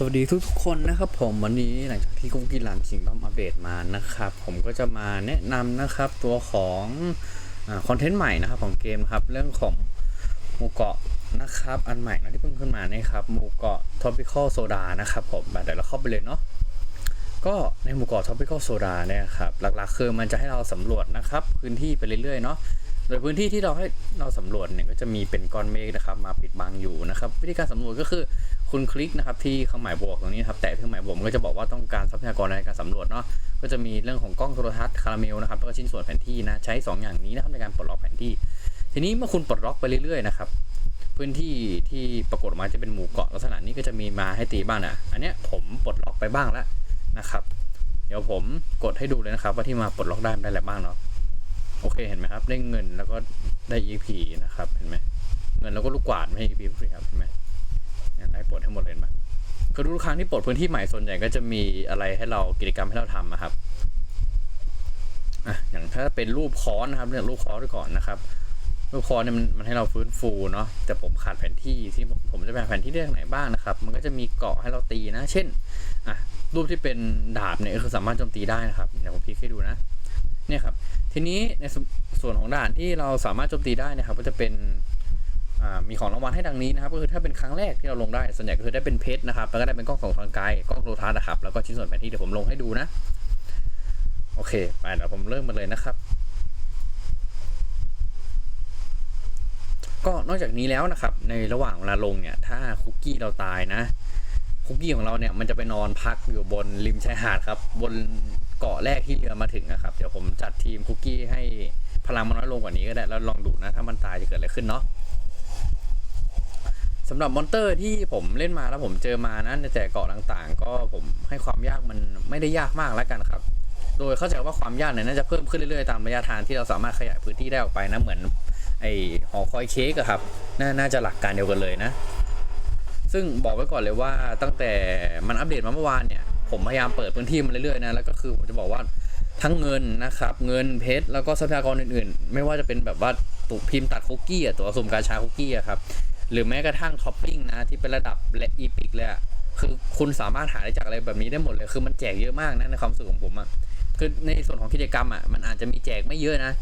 สวัสดีทุกทุกๆคนนะครับผมวันนี้หลังจากที่กุ้งกินรันชิงต้อมอัปเดตมานะครับผมก็จะมาแนะนำนะครับตัวของคอนเทนต์ใหม่นะครับของเกมครับเรื่องของหมู่เกาะนะครับอันใหม่นะที่เพิ่งขึ้นมานะครับหมู่เกาะ tropical soda นะครับผมเดี๋ยวเราเข้าไปเลยเนาะก็ในหมู่เกาะ tropical soda เนี่ยครับหลักๆคือมันจะให้เราสำรวจนะครับพื้นที่ไปเรื่อยๆเนาะโดยพื้นที่ที่เราให้เราสำรวจเนี่ยก็จะมีเป็นก้อนเมฆนะครับ มาปิดบังอยู่นะครับ วิธีการสำรวจก็คือ คุณคลิกนะครับที่เครื่องหมายบวกตรงนี้ครับแต่เครื่องหมายบวกมันก็จะบอกว่าต้องการทรัพยากรในการสำรวจเนาะก็จะมีเรื่องของกล้องโทรทัศน์คาราเมลนะครับแล้วก็ชิ้นส่วนแผนที่นะใช้ 2 อย่างนี้นะครับในการปลดล็อกแผนที่ ทีนี้เมื่อคุณปลดล็อกไปเรื่อยๆนะครับพื้นที่ที่ปรากฏมาจะเป็นหมู่เกาะลักษณะนี้ก็จะมีมาให้ตีบ้างนะอันเนี้ยผมปลดล็อกไปบ้างแล้วนะครับ เดี๋ยวผมกดให้ดูเลยนะครับ ว่าที่มาปลดล็อกได้มันได้อะไรบ้างเนาะโอเคเห็นไหมครับได้เงินแล้วก็ได้ EP นะครับเห็นไหมเงินแล้วก็ลูกกวาดไม่ใช่ EP ครับเห็นไหม ได้ปลดทั้งหมดเลยเห็นไหมคือทุกครั้งที่ปลดพื้นที่ใหม่ส่วนใหญ่ก็จะมีอะไรให้เรากิจกรรมให้เราทำนะครับอะอย่างถ้าเป็นรูปค้อนนะครับเรื่องรูปค้อนด้วยก่อนนะครับรูปค้อนเนี่ยมันมันให้เราฟื้นฟูเนาะแต่ผมขาดแผนที่ที่ผมผมจะแปลแผนที่ได้จากไหนบ้างนะครับ มันก็จะมีเกาะให้เราตีนะ เช่นอะรูปที่เป็นดาบเนี่ยคือสามารถโจมตีได้นะครับเดี๋ยวผมพลิกให้ดูนะเนี่ยครับ ทีนี้ในส่วนของด่านที่เราสามารถโจมตีได้นะครับ ก็จะเป็น มีของรางวัลให้ดังนี้นะครับก็คือถ้าเป็นครั้งแรกที่เราลงได้ส่วนใหญ่ก็คือได้เป็นเพชรนะครับแล้วก็ได้เป็นกล้องส่องทางไกลกล้องโทรทัศน์นะครับแล้วก็ชิ้นส่วนแผนที่เดี๋ยวผมลงให้ดูนะ โอเคไปเดี๋ยวผมเริ่มมาเลยนะครับ ก็นอกจากนี้แล้วนะครับ ในระหว่างเวลาลงเนี่ย ถ้าคุกกี้เราตายนะคุกกี้ของเราเนี่ยมันจะไปนอนพักอยู่บนริมชายหาดครับบนเกาะแรกที่เรือมาถึงนะครับ เดี๋ยวผมจัดทีมคุกกี้ให้พลังมันน้อยลงกว่านี้ก็ได้แล้วลองดูนะ ถ้ามันตายจะเกิดอะไรขึ้นเนาะ สำหรับมอนเตอร์ที่ผมเล่นมาแล้วผมเจอมานะในแต่เกาะต่างๆ ก็ผมให้ความยากมันไม่ได้ยากมากแล้วกันครับ โดยเข้าใจว่าความยากเนี่ยน่าจะเพิ่มขึ้นเรื่อยๆตามระยะทางที่เราสามารถขยายพื้นที่ได้ออกไปนะเหมือนไอหอคอยเค้กอะครับนน่าจะหลักการเดียวกันเลยนะ ซึ่งบอกไว้ก่อนเลยว่าตั้งแต่มันอัปเดตมาเมื่อวานเนี่ยผมพยายามเปิดพื้นที่มาเรื่อยๆนะแล้วก็คือผมจะบอกว่าทั้งเงินนะครับเงินเพชรแล้วก็ทรัพยากรอื่นๆ ไม่ว่าจะเป็นแบบว่าตุกพิมพ์ตัดคุกกี้อะตัวสุ่มกาชาคุกกี้อะครับ หรือแม้กระทั่งท็อปปิ้งนะที่เป็นระดับและอีพิกเลยอะคือคุณสามารถหาได้จากอะไรแบบนี้ได้หมดเลย คือมันแจกเยอะมากนะในความรู้สึกของผมอะคือในส่วนของกิจกรรมอะมันอาจจะมีแจกไม่เยอะนะ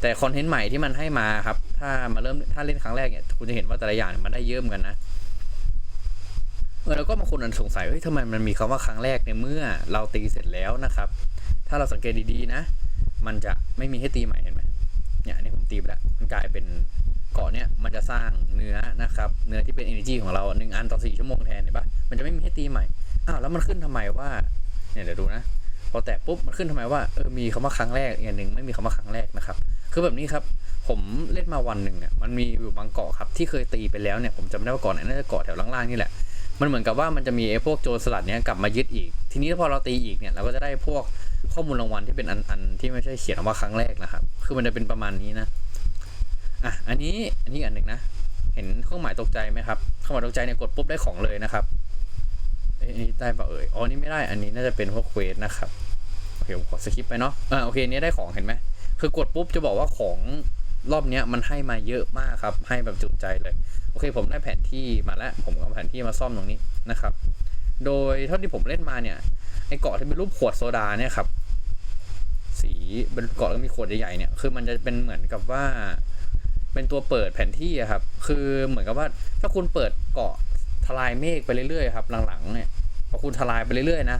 แต่คอนเทนต์ใหม่ที่มันให้มาครับ ถ้ามาเริ่มถ้าเล่นครั้งแรกเนี่ยคุณจะเห็นว่าแต่ละอย่างมันได้เยอะเหมือนกันนะเออแล้วก็บางคนอาจสงสัยเฮ้ยทำไมมันมีคำว่าครั้งแรกในเมื่อเราตีเสร็จแล้วนะครับ ถ้าเราสังเกตดีๆนะ มันจะไม่มีให้ตีใหม่เห็นไหมเนี่ยนี่ผมตีไปแล้วมันกลายเป็น เกาะเนี่ยมันจะสร้างเนื้อนะครับ เนื้อที่เป็น energy ของเราหนึ่งอันต่อสี่ชั่วโมงแทนเห็นปะมันจะไม่มีให้ตีใหม่อ้าวแล้วมันขึ้นทำไมว่าเนี่ยเดี๋ยวดูนะพอแตะปุ๊บมันขึ้นทำไมว่าเออมีคำว่าครั้งแรกอีกอันหนึ่งไม่มีคำว่าครั้งแรกนะครับ คือแบบนี้ครับผมเล่นมาวันหนึ่งเนี่ยมันมีอยู่บางเกาะครับที่เคยตีไปแล้วเนี่ยผมจำไม่ได้ว่าเกาะไหนน่าจะเกาะแถวล่างๆนี่แหละมันเหมือนกับว่ามันจะมีไอ้พวกโจรสลัดเนี้ยกลับมายึดอีก ทีนี้พอเราตีอีกเนี่ยเราก็จะได้พวกข้อมูลรางวัลที่เป็นอันอันที่ไม่ใช่เขียนออกมาครั้งแรกนะครับ คือมันจะเป็นประมาณนี้นะ อะอันนี้อันนี้อันหนึ่งนะ เห็นเครื่องหมายตกใจไหมครับเครื่องหมายตกใจเนี่ยกดปุ๊บได้ของเลยนะครับอันนี้ได้ปะเอ่ยอ๋อนี่ไม่ได้อันนี้น่าจะเป็นพวกเควสนะครับโอเคผมขอสคิปไปเนาะอ่าโอเคอันนี้ได้ของเห็นไหมคือกดปุ๊บจะบอกว่าของรอบเนี้ยมันให้มาเยอะมากครับ ให้แบบจุใจเลย โอเค ผมได้แผนที่มาแล้ว ผมเอาแผนที่มาซ่อมตรงนี้นะครับ โดยเท่าที่ผมเล่นมาเนี่ย ไอเกาะที่เป็นรูปขวดโซดาเนี่ยครับ สีเป็นเกาะแล้วก็มีขวดใหญ่ๆเนี่ย คือมันจะเป็นเหมือนกับว่า เป็นตัวเปิดแผนที่ครับ คือเหมือนกับว่าถ้าคุณเปิดเกาะทลายเมฆไปเรื่อยๆครับหลังๆเนี่ยพอคุณทลายไปเรื่อยๆนะ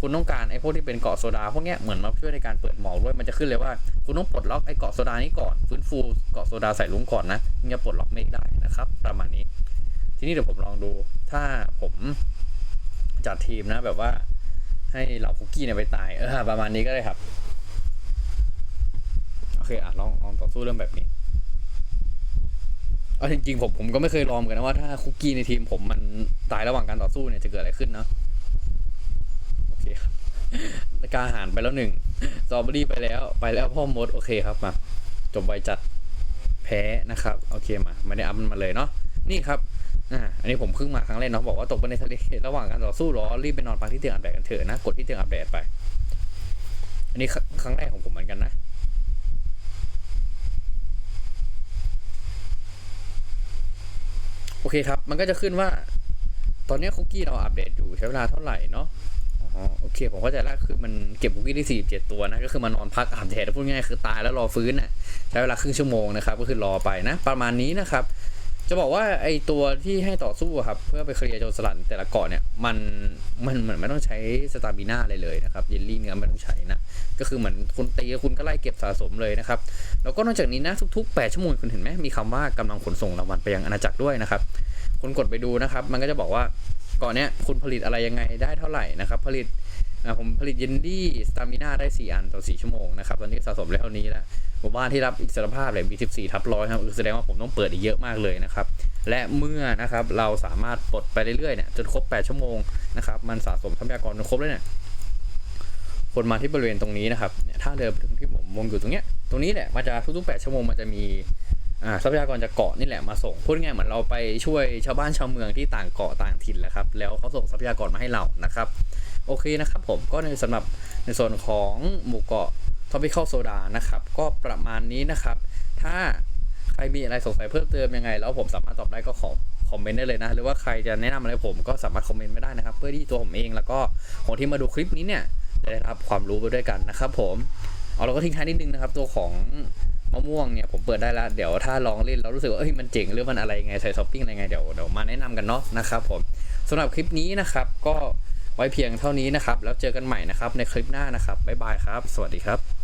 คุณต้องการไอ้พวกที่เป็นเกาะโซดาพวกเนี้ยเหมือนมาช่วยในการเปิดหมอกด้วยมันจะขึ้นเลยว่า คุณต้องปลดล็อกไอ้เกาะโซดานี้ก่อนฟื้นฟูเกาะโซดาใส่ลุงก่อนนะถึงจะปลดล็อกเมฆได้นะครับ ประมาณนี้ ทีนี้เดี๋ยวผมลองดู ถ้าผมจัดทีมนะ แบบว่า ให้เหล่าคุกกี้เนี่ยไปตายเออประมาณนี้ก็ได้ครับโอเคอะลองลองต่อสู้เรื่องแบบนี้ เอาจริงๆผมผมก็ไม่เคยลองเหมือนกันนะว่าถ้าคุกกี้ในทีมผมมันตายระหว่างการต่อสู้เนี่ยจะเกิดอะไรขึ้นเนาะโอเคครับกาหารไปแล้วหนึ่งสตรอเบอรี่ไปแล้วไปแล้วพ่อมดโอเคครับมาจบไวจัดแพ้นะครับโอเคมาไม่ได้อัพมันมาเลยเนาะนี่ครับอ่าอันนี้ผมเพิ่งมาครั้งแรกเนาะบอกว่าตกไปในทะเลระหว่างการต่อสู้หรอรีบไปนอนพักที่เตียงอาบแดดกันเถอะนะกดที่เตียงอาบแดดไป อันนี้ครั้งแรกของผมเหมือนกันนะ โอ เคครับ มันก็จะขึ้นว่า ตอนนี้คุกกี้เราอัปเดตอยู่ใช้เวลาเท่าไหร่เนาะอ๋อโอเค ผมเข้าใจแล้วคือมันเก็บคุกกี้ได้47ตัวนะ ก็คือมานอนพักอาบแดดพูดง่ายๆคือตายแล้วรอฟื้นน่ะใช้เวลาครึ่งชั่วโมงนะครับ ก็คือรอไปนะ ประมาณนี้นะครับ จะบอกว่าไอตัวที่ให้ต่อสู้ครับ เพื่อไปเคลียร์โจรสลัดแต่ละเกาะเนี่ยมันมันเหมือนไม่ต้องใช้สตามิน่าอะไรเลยนะครับเยลลี่เนื้อไม่ต้องใช้นะก็คือเหมือนคุณตีคุณก็ไล่เก็บสะสมเลยนะครับแล้วก็นอกจากนี้นะทุกๆ 8 ชั่วโมงคุณเห็นไหมมีคำว่ากำลังขนส่งรางวัลไปยังอาณาจักรด้วยนะครับคุณกดไปดูนะครับ มันก็จะบอกว่าเกาะเนี้ยคุณผลิตอะไรยังไงได้เท่าไหร่นะครับ ผลิต อ่าผมผลิตเยนดี้สตามิน่าได้ 4 อันต่อ 4 ชั่วโมงนะครับ ตอนนี้สะสมได้เท่านี้แหล้วหมู่บ้านที่รับอิสรภาพเลยมี 14 ทับร้อยครับแสดงว่าผมต้องเปิดอีกเยอะมากเลยนะครับ และเมื่อนะครับเราสามารถปลดไปเรื่อยๆเนี่ยจนครบ 8 ชั่วโมงนะครับ มันสะสมทรัพยากรจนครบเลยเนี่ยคนมาที่บริเวณตรงนี้นะครับเนี่ยถ้าเดิมที่ผมวงอยู่ตรงเนี้ยตรงนี้แหละมันจะทุกๆ 8 ชั่วโมงมันจะมีทรัพยากรจากเกาะนี่แหละมาส่งพูดง่ายเหมือนเราไปช่วยชาวบ้านชาวเมืองที่ต่างเกาะต่างถิ่นแหละครับแล้วเขาส่งทรัพยากรมาให้เรานะครับ โอเคนะครับผมก็ในสำหรับในส่วนของหมู่เกาะ Tropical Soda นะครับก็ประมาณนี้นะครับ ถ้าใครมีอะไรสงสัยเพิ่มเติมยังไง แล้วผมสามารถตอบได้ก็ขอคอมเมนต์ได้เลยนะ หรือว่าใครจะแนะนำอะไรผมก็สามารถคอมเมนต์ไม่ได้นะครับ เพื่อที่ตัวผมเองแล้วก็คนที่มาดูคลิปนี้เนี่ยจะได้รับความรู้ไปด้วยกันนะครับ ผมเอาเราก็ทิ้งท้ายนิดนึงนะครับ ตัวของมะม่วงเนี่ยผมเปิดได้แล้ว เดี๋ยวถ้าลองเล่นแล้วรู้สึกว่าเอ้ยมันเจ๋งหรือมันอะไรยังไงใส่ท็อปปิ้งอะไรไงเดี๋ยวเดี๋ยวมาแนะนำกันเนาะนะครับผมสำหรับคลิปนี้นะครับก็ ไว้เพียงเท่านี้นะครับ แล้วเจอกันใหม่นะครับในคลิปหน้านะครับบ๊ายบายครับ สวัสดีครับ